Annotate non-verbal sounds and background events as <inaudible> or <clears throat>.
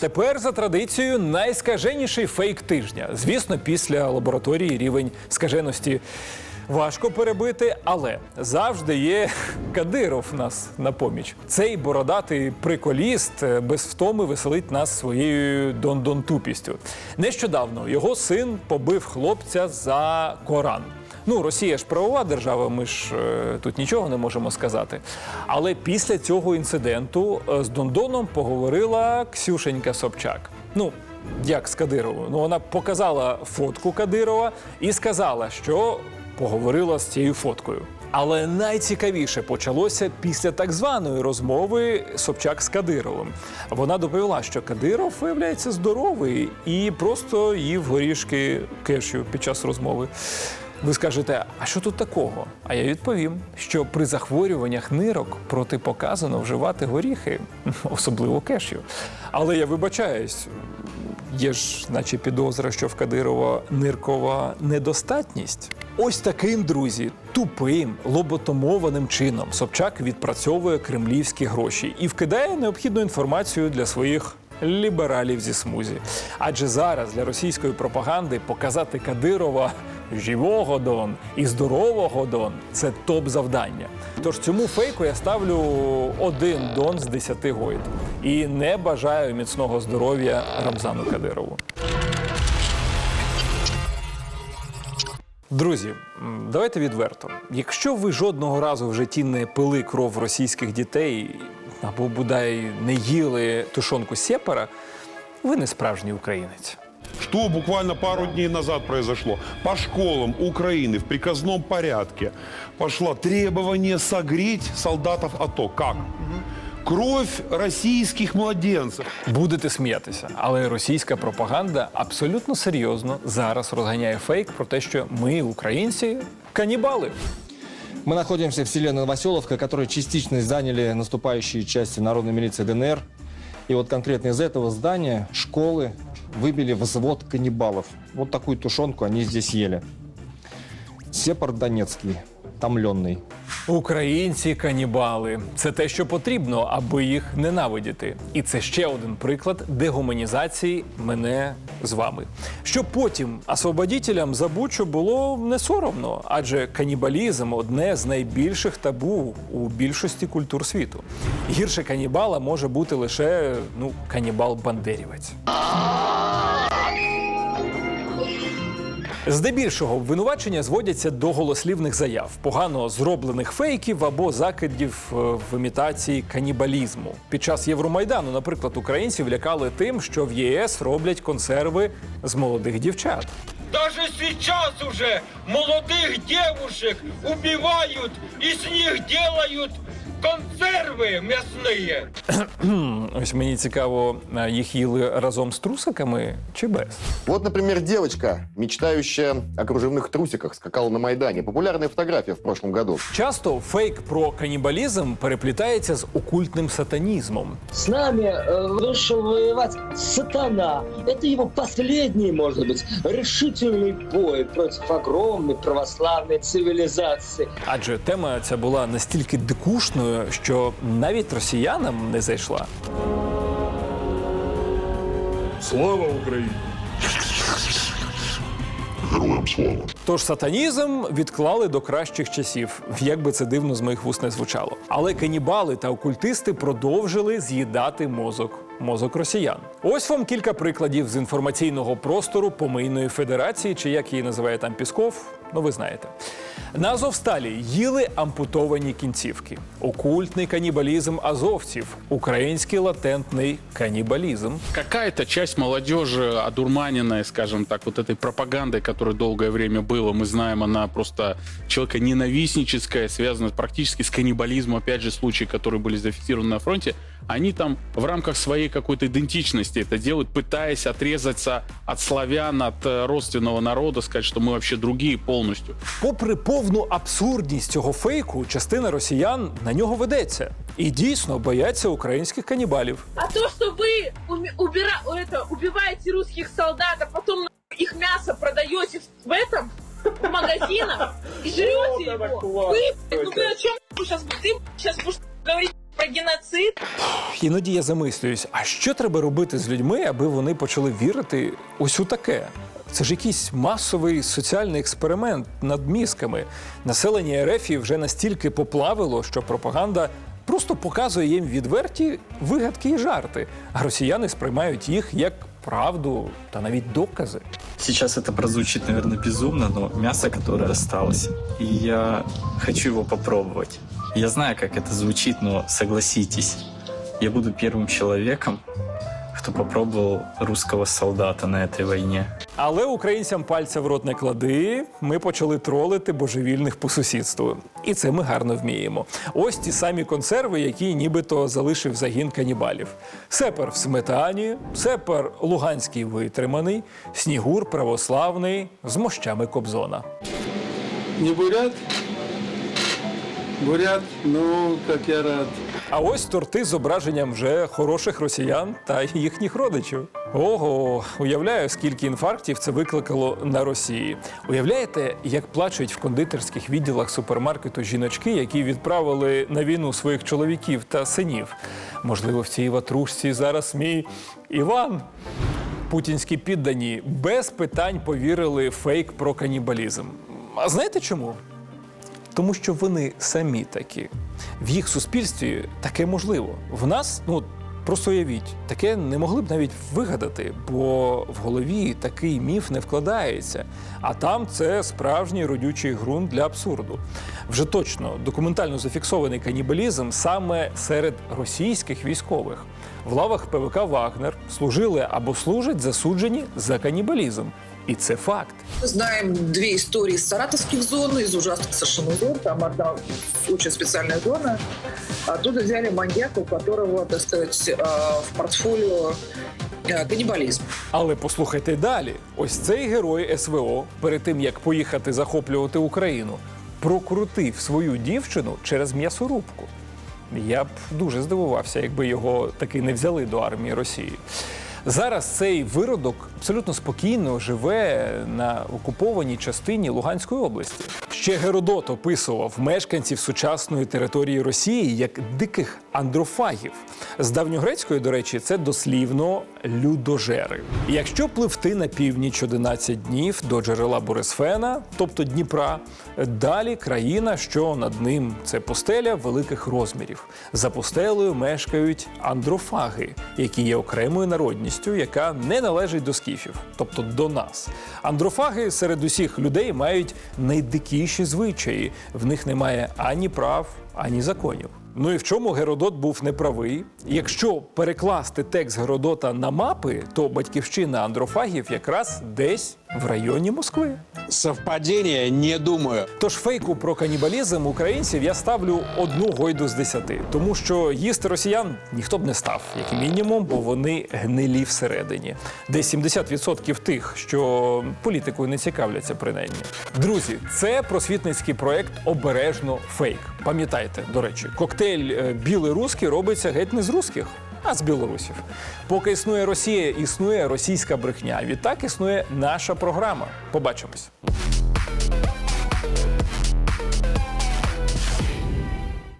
Тепер за традицією найскаженіший фейк тижня. Звісно, після лабораторії рівень скаженості важко перебити, але завжди є Кадиров нас на поміч. Цей бородатий приколіст е, без втоми веселить нас своєю дондон-тупістю. Нещодавно його син побив хлопця за Коран. Ну, Росія ж правова держава, ми ж е, тут нічого не можемо сказати. Але після цього інциденту е, з Дондоном поговорила Ксюшенька Собчак. Ну, як з Кадировою? Ну, вона показала фотку Кадирова і сказала, що поговорила з цією фоткою. Але найцікавіше почалося після так званої розмови Собчак з Кадировим. Вона доповіла, що Кадиров виявляється здоровий і просто їв горішки кешю під час розмови. Ви скажете, а що тут такого? А я відповім, що при захворюваннях нирок протипоказано вживати горіхи, <laughs> особливо кешю. Але я вибачаюсь, є ж, наче підозра, що в Кадирова ниркова недостатність. Ось таким, друзі, тупим, лоботомованим чином Собчак відпрацьовує кремлівські гроші і вкидає необхідну інформацію для своїх лібералів зі смузі. Адже зараз для російської пропаганди показати Кадирова живого Дон і здорового Дон це топ завдання. Тож цьому фейку я ставлю один Дон з десяти гойд. І не бажаю міцного здоров'я Рамзану Кадирову. Друзі, давайте відверто. Якщо ви жодного разу в житті не пили кров російських дітей або бодай не їли тушонку сепара, ви не справжній українець Что буквально пару дней назад произошло? По школам Украины в приказном порядке пошло требование согреть солдатов АТО. Как? Кровь российских младенцев. Будете сміятися, але російська пропаганда абсолютно серйозно зараз розганяє фейк про те, що ми, українці, канібали. Мы находимся в селе Новоселовка, которое частично заняли наступающие части народной милиции ДНР. И вот конкретно из этого здания школы выбили взвод каннибалов. Вот такую тушенку они здесь ели. Сепар Донецкий, томленный. Українці канібали це те, що потрібно, аби їх ненавидіти. І це ще один приклад дегуманізації мене з вами. Щоб потім освободітелям за Бучу було не соромно, адже канібалізм одне з найбільших табу у більшості культур світу. Гірше канібала може бути лише ну канібал-бандерівець. Здебільшого обвинувачення зводяться до голослівних заяв, погано зроблених фейків або закидів е, в імітації канібалізму. Під час Євромайдану, наприклад, українців лякали тим, що в ЄС роблять консерви з молодих дівчат. Даже сейчас уже молодых девушек убивают и с них делают консервы мясные. Кхм, <clears throat> Ось мені цікаво, а їх їли разом з трусиками чи без? Вот, например, девочка, мечтающая о кружевных трусиках, скакала на Майдане. Популярная фотография в прошлом году. Часто фейк про канібалізм переплітається з окультним сатанізмом. С нами э, вышел воевать сатана. Это его последний, может быть, решительный бой против огромной православной цивилизации. Адже тема ця була настільки дикушною, що навіть росіянам не зайшла. Слава Украине! Тож сатанізм відклали до кращих часів, як би це дивно з моїх вуст не звучало. Але канібали та окультисти продовжили з'їдати мозок. Мозок росіян. Ось вам кілька прикладів з інформаційного простору помийної федерації, чи як її називає там Пісков. Ну ви знаєте. На Азовсталі їли ампутовані кінцівки, окультний канібалізм азовців, український латентний канібалізм. какая-то часть молодежи, одурманенная, скажем так, вот этой пропагандой, которая долгое время была, мы знаем, она просто человека ненавистническая, связана практически с каннибализмом, опять же, случаи, которые были зафиксированы на фронте, они там в рамках своей какой-то идентичности это делают, пытаясь отрезаться от славян, от э, родственного народа, сказать, что мы вообще другие полностью. Попри повну абсурдність цього фейку, частина росіян на нього ведеться і дійсно бояться українських канібалів. А то, что вы уми- убира... это, убиваете русских солдат, а потом нахуй, их мясо продаете в этом в магазинах и жрете его. Вы, блядь, ну вы о чем сейчас? Ты сейчас будешь говорить про геноцид. Іноді я замислююсь, а що треба робити з людьми, аби вони почали вірити ось у таке? Це ж якийсь масовий соціальний експеримент над мізками. Населення РФ вже настільки поплавило, що пропаганда просто показує їм відверті вигадки і жарти, а росіяни сприймають їх як правду та навіть докази. Сейчас это прозвучит, наверное, безумно, но мясо, которое осталось, и я хочу его попробовать. Я знаю, как это звучит, но согласитесь, я буду первым человеком, кто попробовал русского солдата на этой войне. Але українцям пальця в рот не клади. Ми почали тролити божевільних по сусідству. І це ми гарно вміємо. Ось ті самі консерви, які нібито залишив загін канібалів. Сепер в сметані, сепер луганський витриманий, снігур православний з мощами Кобзона. Не бурят? Бурят? Ну, как я рад. А ось торти з зображенням вже хороших росіян та їхніх родичів. Ого, уявляю, скільки інфарктів це викликало на Росії. Уявляєте, як плачуть в кондитерських відділах супермаркету жіночки, які відправили на війну своїх чоловіків та синів. Можливо, в цій ватрушці зараз мій Іван. Путінські піддані без питань повірили фейк про канібалізм. А знаєте чому? Тому що вони самі такі. В їх суспільстві таке можливо. В нас, ну просто уявіть, таке не могли б навіть вигадати, бо в голові такий міф не вкладається. А там це справжній родючий ґрунт для абсурду. Вже точно документально зафіксований канібалізм саме серед російських військових. В лавах ПВК Вагнер служили або служать засуджені за канібалізм. І це факт. Мы знаем две истории из саратовских зон, из ужасных совершенно зон. Там одна очень специальная зона. Оттуда взяли маньяка, у которого, так сказать, э, в портфолио э, каннибализм. Але послухайте далі. Ось цей герой СВО, перед тим як поїхати захоплювати Україну, прокрутив свою дівчину через м'ясорубку. Я б дуже здивувався, якби його таки не взяли до армії Росії. Зараз цей виродок абсолютно спокійно живе на окупованій частині Луганської області. Ще Геродот описував мешканців сучасної території Росії як диких андрофагів. З давньогрецької, до речі, це дослівно людожери. Якщо пливти на північ 11 днів до джерела Борисфена, тобто Дніпра, далі країна, що над ним це пустеля великих розмірів. За пустелею мешкають андрофаги, які є окремою народністю, яка не належить до скіфів, тобто до нас. Андрофаги серед усіх людей мають найдикіші звичаї. В них немає ані прав, ані законів. Ну і в чому Геродот був неправий? Якщо перекласти текст Геродота на мапи, то батьківщина андрофагів якраз десь в районі Москви. Совпадение? Не думаю. Тож фейку про канібалізм українців я ставлю одну гойду з десяти, тому що їсти росіян ніхто б не став, як мінімум, бо вони гнилі всередині. Десь 70% тих, що політикою не цікавляться, принаймні. Друзі, це просвітницький проект обережно фейк. Пам'ятайте, до речі, коктейль е, білий русський робиться геть не з русських. А з білорусів. Поки існує Росія, існує російська брехня. Відтак існує наша програма. Побачимось.